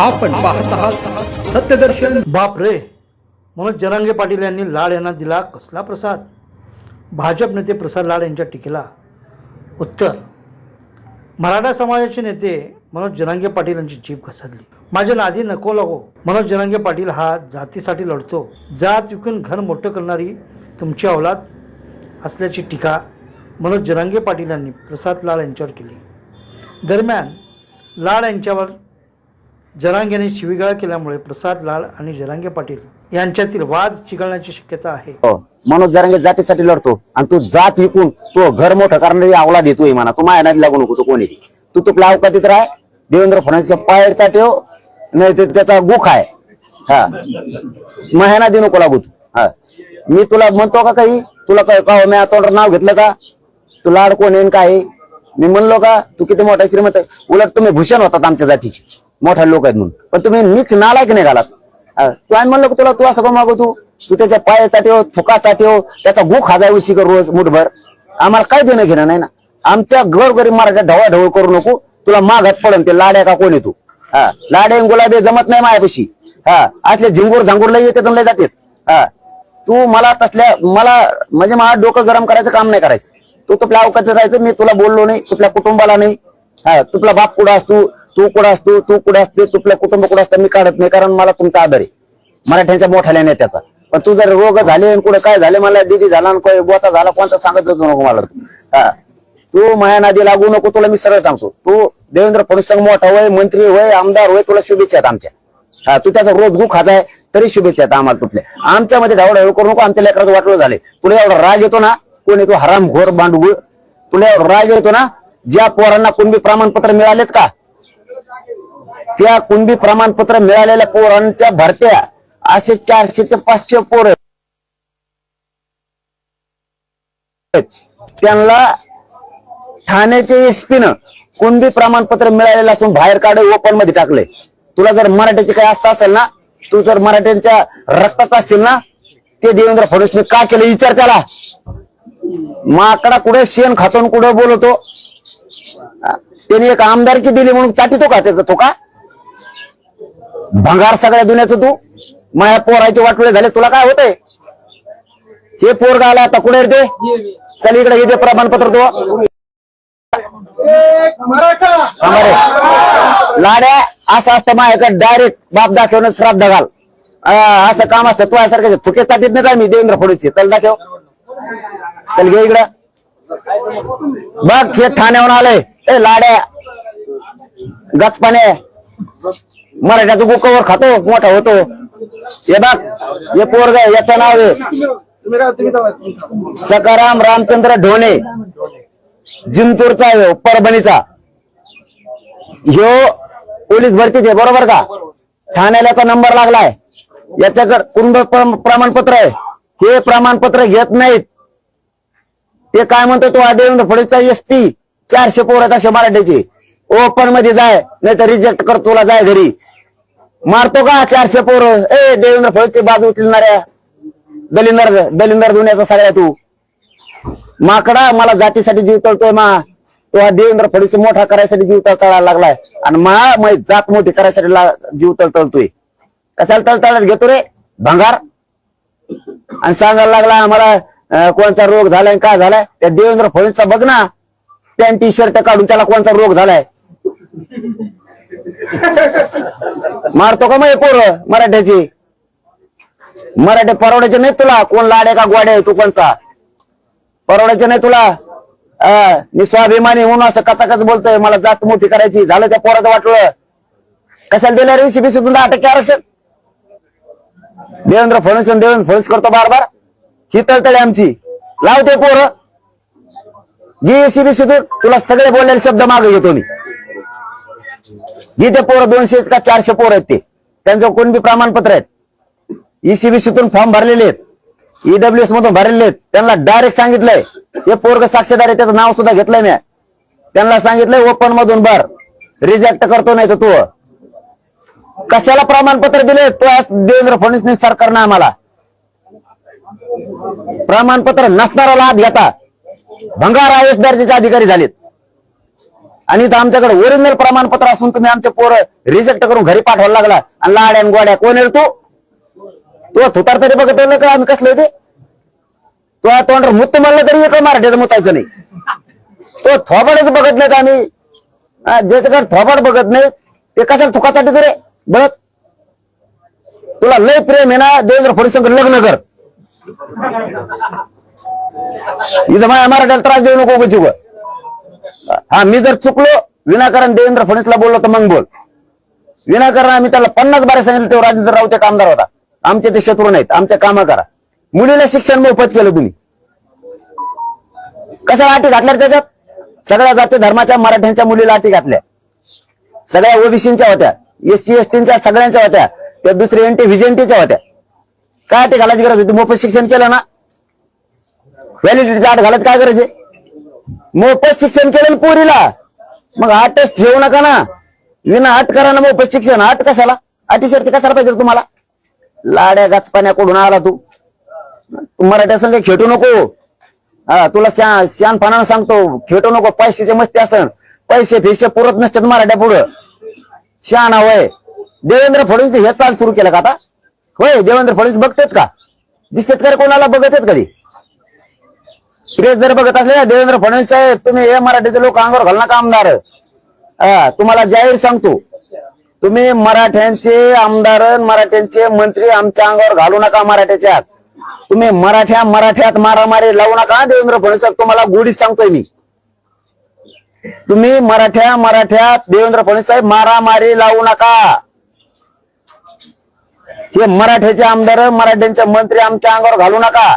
आपण पाहत आहात सत्यदर्शन. बाप रे मनोज जरांगे पाटील यांनी लाड यांना दिला कसला प्रसाद? भाजप नेते प्रसाद लाड यांच्या टीकेला उत्तर. मराठा समाजाचे नेते मनोज जरांगे पाटील यांची जीभ घसरली. माझ्या नादी नको लागो. मनोज जरांगे पाटील हा जातीसाठी लढतो. जात विकून घर मोठं करणारी तुमची अवलाद असल्याची टीका मनोज जरांगे पाटील यांनी प्रसाद लाड यांच्यावर केली. दरम्यान लाड यांच्यावर जरांगेने शिवीगाळ केल्यामुळे प्रसाद लाड आणि जरांगे पाटील यांच्यातील वाद चिघळण्याची शक्यता आहे. हो मनोज जरांगे जातीसाठी लढतो आणि तू जात विकून तो घर मोठं करणारी आवला देतोय म्हणा. तू माया लागू नको तू कोणी तू तुपल्या अवकातीत राह. देवेंद्र फडणवीसच्या पायरचा ठेव नाही तर त्याचा गुख आहे. हा. महिना दे नको लागू तू. हा. मी तुला म्हणतो का काही? तुला काय का मी तोंडावर नाव घेतलं का? तू लाड कोण येईन काय मी म्हणलो का? तू किती मोठा श्रीमंत आहे? उलट तुम्ही भूषण होतात आमच्या जातीची. मोठा लोक आहेत म्हणून. पण तुम्ही नीच नालायक नाही घालात. तू आणि म्हणलं तुला तू असं मागव तू? तू त्याच्या पायाचा ठेव हो, थुकाचा ठेव हो, त्याचा गु खाजा उशी कर रोज मुठभर. आम्हाला काय देणं घेणं नाही ना. आमच्या घर गरीब मराठा करू नको. तुला मागत पडन ते लाड्या का कोण आहे तू? हा लाड्या गुलाबी जमत नाही मायापाशी. हा असले झिंगूर झांगूरला येते लय जाते हा तू मला तसल्या मला म्हणजे मला डोकं गरम करायचं काम नाही करायचं. तू तुपल्या अवकाशात राहायचं मी तुला बोललो नाही तुपल्या कुटुंबाला नाही. हा तुपला बाप कुठं असतो? तू कुठं असतो तू कुठं असते तुपल्या कुटुंब कुठं असतं मी काढत नाही कारण मला तुमचा आदर आहे. मराठ्यांच्या मोठ्या नेत्याचा. पण तू जर रोग झाले आणि कुठे काय झाले मला डीडी झाला आणि बोचा झाला कोणता सांगत नको मला. तू. हा. तू माया नादी लागू नको तुला मी सरळ सांगतो. तू देवेंद्र फडणवीस मोठा होय मंत्री होय आमदार होय तुला शुभेच्छा आहेत आमच्या. हा तू त्याचा रोज गु खाताय तरी शुभेच्छा आहेत आम्हाला तुटल्या. आमच्यामध्ये ढवळ करू नको आमच्या लेकराचं वाटलं झाले. तुला एवढा राग येतो ना कोणी येतो हराम घोर बांडगुळ? तुला एवढा राग येतो ना ज्या पोरांना कुणबी प्रमाणपत्र मिळालेत का त्या कुणबी प्रमाणपत्र मिळालेल्या पोरांच्या भरत्या. असे चारशे ते पाचशे पोर त्यांना ठाण्याच्या एसपी न कुणबी प्रमाणपत्र मिळालेलं असून बाहेर काढून ओपनमध्ये टाकले तुला जर मराठ्याचे काही असता असेल ना तू जर मराठ्यांच्या रक्ताचा असेल ना ते देवेंद्र फडणवीसने का केलं? विचार त्याला. माकडा कुठे शेण खातून कुठे बोलतो? त्याने एक आमदारकी दिली म्हणून चाटितो का त्याचा तो का? भंगार सगळ्या दुनियाचं तू? माया पोरायचे वाटोळे झाले तुला काय होतंय? हे पोरगा आला आता कुठे येते ते? चल इकडे येते प्रमाणपत्र तो. लाड्या असं असतं माझ्याकडे डायरेक्ट बाप दाखवून श्राद्ध घाल. असं काम असतं तू यासारखं थुके ताटीत नाही काय मी देवेंद्र फडणवीस चल दाखव. चल घे इकडं. बघ हे ठाण्याहून आलंय. ए लाड्या. गचपाने मराठ्याचं बुकावर खातो मोठा होतो. हे बाग हे पोरग याचं नाव आहे सकाराम रामचंद्र ढोणे. जिंतूरचा आहे हो, परभणीचा. ह्यो पोलीस भरतीच आहे बरोबर का? ठाण्याला याचा नंबर लागलाय. याच्याकडे कुंभ प्रमाणपत्र आहे. हे प्रमाणपत्र घेत नाहीत. ते काय म्हणतो तो देवेंद्र फडणवीसचा एसपी चारशे पोर आहेत असे मराठीचे. ओपनमध्ये जाय नाही तर रिजेक्ट कर तुला जाय घरी. मारतो का चारशे पोर? ए देवेंद्र फडणवीसची बाजू उचलणाऱ्या दलिंदर दलिंदर धुण्याचा सगळ्या तू. माकडा मला जातीसाठी जीव तळतोय मा. तो हा देवेंद्र फडणवीस मोठा करायसाठी जीव तळतळायला लागलाय. आणि मा मै जात मोठी करायसाठी जीव तळतळतोय कशाला तळतळत घेतो रे? भंगार. आणि सांगायला लागला आम्हाला कोणता रोग झालाय आणि काय झालाय? त्या देवेंद्र फडणवीसचा बघ ना. पॅन्ट टी शर्ट काढून त्याला कोणता रोग झालाय? मारतो का मग पोर मराठ्याची? मराठे परवड्याचे नाही तुला. कोण लाडे का गोडे आहे? तू कोणचा? परवड्याचे नाही तुला. मी स्वाभिमानी म्हणून असं कचाकच बोलतोय. मला जात मोठी करायची. झालं त्या पोराचं वाटलं कशाला दिल्या रे सीबी सुद्धा अटक टक्के आरक्षण? देवेंद्र फडणवीस देवेंद्र फडणवीस करतो बार बार ही तळतळी आमची. लावते पोर. जी एसीबी सुद्धा तुला सगळे बोललेले शब्द मागे घेतो मी. जिथे पोरं दोनशे का चारशे पोरं आहेत ते. त्यांचं कोणबी प्रमाणपत्र आहेत? ईसीबीसीतून फॉर्म भरलेले आहेत. ईडब्ल्यूएस मधून भरलेले आहेत. त्यांना डायरेक्ट सांगितलंय. हे पोरग साक्षीदार आहे त्याचं नाव सुद्धा घेतलंय मी. त्यांना सांगितलंय ओपन मधून भर. रिजेक्ट करतो नाही तर तू. कशाला प्रमाणपत्र दिले? तो आज देवेंद्र फडणवीस सरकारनं आम्हाला. प्रमाणपत्र नसणाराला हात घेता. भंगार आय एस दर्जाचे अधिकारी झालेत. आणि इथं आमच्याकडे ओरिजिनल प्रमाणपत्र असून तुम्ही आमचे पोरं रिजेक्ट करून घरी पाठवायला लागला. आणि लाड्या आणि गोड्या कोण येईल तू? तो थुतार तरी बघत का? आम्ही कसले ते? तो तोंडर मुत्त म्हणलं तरी एक मराठीचं मुतायचं नाही. तो थोबाडच बघत नाहीत आम्ही. ज्याच्याकडे थोबाड बघत नाही ते कशाला थुकासाठी रे? बघत तुला लय प्रेम आहे ना देवेंद्र फडणवीस लग्न कर. इथं माझ्या मराठ्याला त्रास देऊ नको उगाच हा मी जर चुकलो विनाकारण देवेंद्र फडणवीसला बोललो तर मग बोल. विनाकारण आम्ही त्याला पन्नास बारे सांगितलं तेव्हा राजेंद्र राऊत आमदार होता. आमचे ते शत्रू नाहीत आमच्या कामा करा. मुलीला शिक्षण मोफत केलं तुम्ही. कशा अटी घातल्या त्याच्यात? सगळ्या जाती धर्माच्या मराठ्यांच्या मुलीला अटी घातल्या. सगळ्या ओबीसीच्या होत्या एस सी एस सगळ्यांच्या होत्या त्या दुसऱ्या एनटी व्हिजेंटीच्या होत्या. काय अटी घालायची गरज होती? मोफत शिक्षण केलं ना? व्हॅलिडिटीचा आठ घालायची काय गरज आहे? मोफत शिक्षण केलं पोरीला. मग आटच ठेवू नका ना. विना आट करा ना मोफत शिक्षण. आट कशाला? अटी शर्ती कशाला पाहिजे तुम्हाला? लाड्या गाचपाण्याकडून आला तू? मराठ्या संघ खेटू नको. हा तुला श्या श्यानपणानं सांगतो खेटू नको. पैशाचे मस्ती असन. पैसे फिशे पुरत नसतात मराठ्या पुढं. शहाणा वय. देवेंद्र फडणवीस हे चाल सुरू केलं का आता? होय देवेंद्र फडणवीस बघतात का? दिसतात का कोणाला? बघत आहेत कधी ते जर बघत असले ना देवेंद्र फडणवीस साहेब तुम्ही हे मराठीचे लोक अंगावर घालणार का आमदार. तुम्हाला जाहीर सांगतो. तुम्ही मराठ्यांचे आमदार मराठ्यांचे मंत्री आमच्या अंगावर घालू नका मराठ्याच्या तुम्ही मराठ्या मराठ्यात मारामारी लावू नका देवेंद्र फडणवीस साहेब तुम्हाला गोडीत सांगतोय मी. तुम्ही मराठ्या मराठ्यात देवेंद्र फडणवीस साहेब मारामारी लावू नका. हे मराठ्याचे आमदार मराठ्यांचे मंत्री आमच्या अंगावर घालू नका.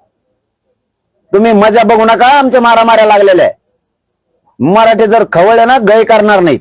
तुम्ही मजा बघू नका आमच्या मारामाऱ्या लागलेल्या आहे. मराठी जर खवळले ना गय करणार नाहीत